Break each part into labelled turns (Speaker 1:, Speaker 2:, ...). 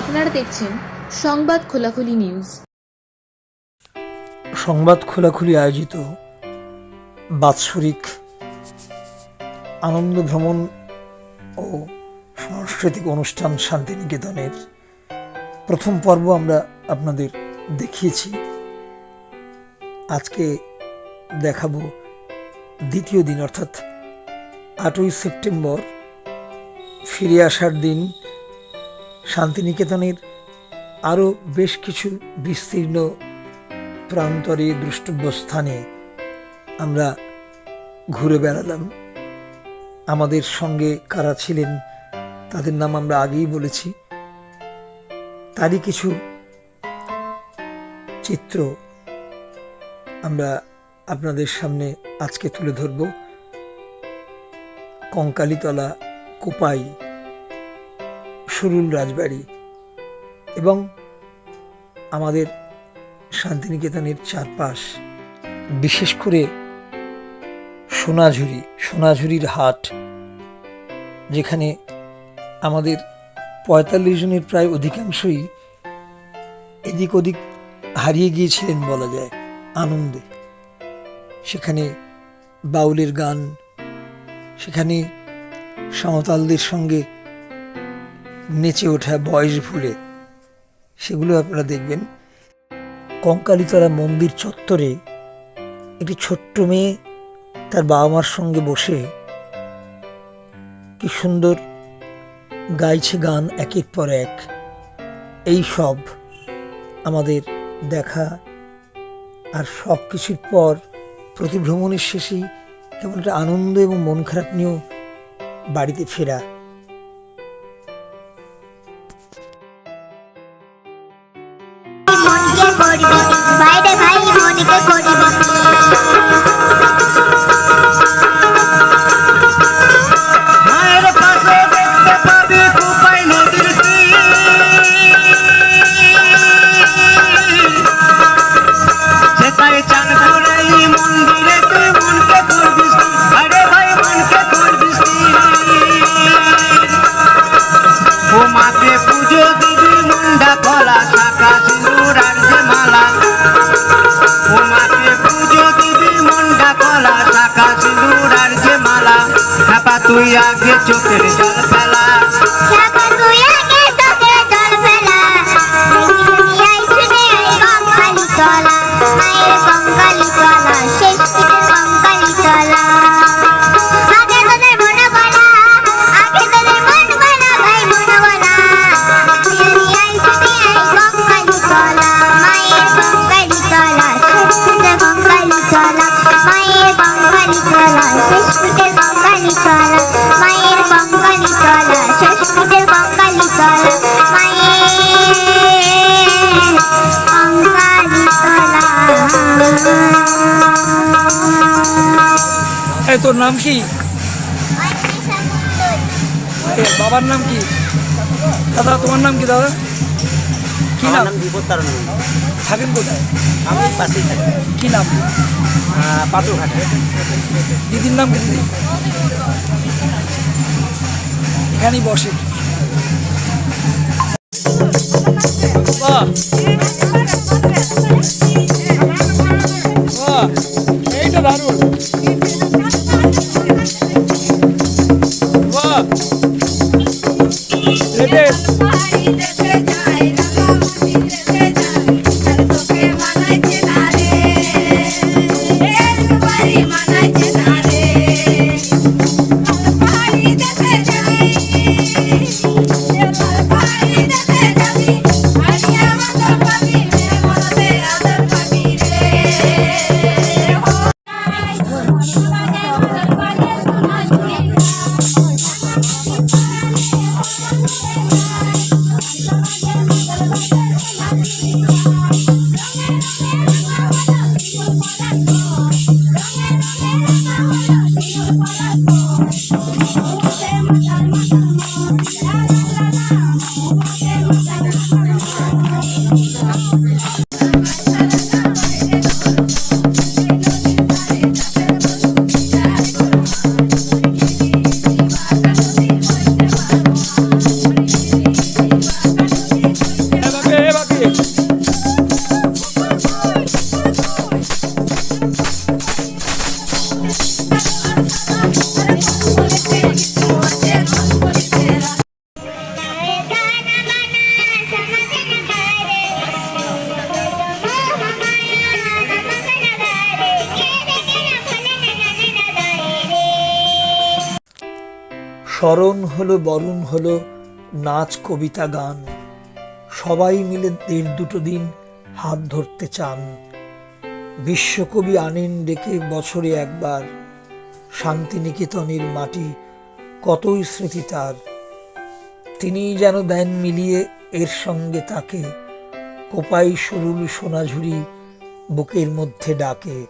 Speaker 1: আপনারা দেখছেন সংবাদ খোলাখুলি নিউজ।
Speaker 2: সংবাদ খোলাখুলি আয়োজিত বাৎসরিক আনন্দ ভ্রমণ ও সাংস্কৃতিক অনুষ্ঠান শান্তিনিকেতনের প্রথম পর্ব আমরা আপনাদের দেখিয়েছি। আজকে দেখাবো দ্বিতীয় দিন, অর্থাৎ আটই সেপ্টেম্বর ফিরে আসার দিন শান্তিনিকেতনের আরও বেশ কিছু বিস্তীর্ণ প্রান্তরে দ্রষ্টব্য স্থানে আমরা ঘুরে বেড়ালাম। আমাদের সঙ্গে কারা ছিলেন তাদের নাম আমরা আগেই বলেছি। তারই কিছু চিত্র আমরা আপনাদের সামনে আজকে তুলে ধরব। কঙ্কালীতলা কোপাই সুরুল রাজবাড়ি এবং আমাদের শান্তিনিকেতনের চারপাশ। বিশেষ করে সোনাঝুরি, সোনাঝুরির হাট, যেখানে আমাদের পঁয়তাল্লিশ জনের প্রায় অধিকাংশই এদিক ওদিক হারিয়ে গিয়েছিলেন বলা যায়, আনন্দে। সেখানে বাউলের গান, সেখানে সাঁওতালদের সঙ্গে নেচে ওঠা বয়স ভুলে সেগুলো আপনারা দেখবেন। কঙ্কালীতলা মন্দির চত্বরে একটি ছোট্ট মেয়ে তার বাবা মার সঙ্গে বসে কি সুন্দর গাইছে গান একের পর এক। এই সব আমাদের দেখা আর সব কিছুর পর প্রতিভ্রমণের শেষেই কেমন একটা আনন্দ এবং মন খারাপ নিয়েও বাড়িতে ফেরা
Speaker 3: তুই আগে চোখের জল
Speaker 4: এই
Speaker 2: তোর নাম কি? বাবার নাম কি? দাদা তোমার নাম কি দাদা? কি নাম? থাকেন কোথায়?
Speaker 5: আমি পাশেই থাকি।
Speaker 2: কি নাম?
Speaker 5: পাথরঘাটে।
Speaker 2: দিদির নাম কি দিদি? এখানেই বসে। বাহ লেটেস্ট স্মরণ হলো, বরণ হলো, নাচ, কবিতা, গান। সবাই মিলে দেড় দুটো দিন হাত ধরতে চান। বিশ্বকবি আনেন ডেকে বছরে একবার। শান্তিনিকেতনের মাটি কতই স্মৃতি তার। তিনিই যেন দেন মিলিয়ে এর সঙ্গে তাকে। কোপাই সরুল সোনাঝুরি বুকের মধ্যে ডাকে।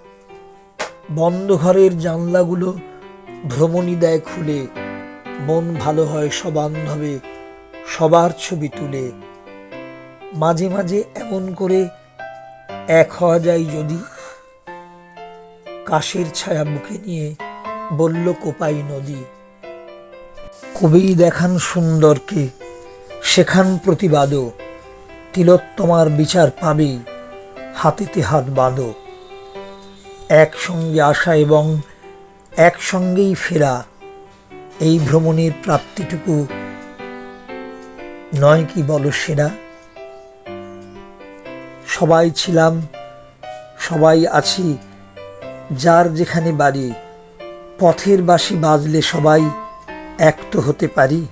Speaker 2: বন্ধ ঘরের জানলাগুলো ভ্রমণী দেয় খুলে। মন ভালো হয় সবান্ধবে সবার ছবি তুলে। মাঝে মাঝে এমন করে এক হওয়া যায় যদি কাশের ছায়া বুকে নিয়ে বলল কোপাই নদী। কবি দেখান সুন্দরকে, শেখান প্রতিবাদও তিলোত্তমার বিচার পাবেই হাতেতে হাত বাঁধো। একসঙ্গে আসা এবং একসঙ্গেই ফেরা এই ভ্রমণের প্রাপ্তিটুকু নয় কি বলো সেরা? সবাই ছিলাম, সবাই আছি, যার যেখানে বাড়ি, পথের বাসি বাজলে সবাই এক তো হতে পারি।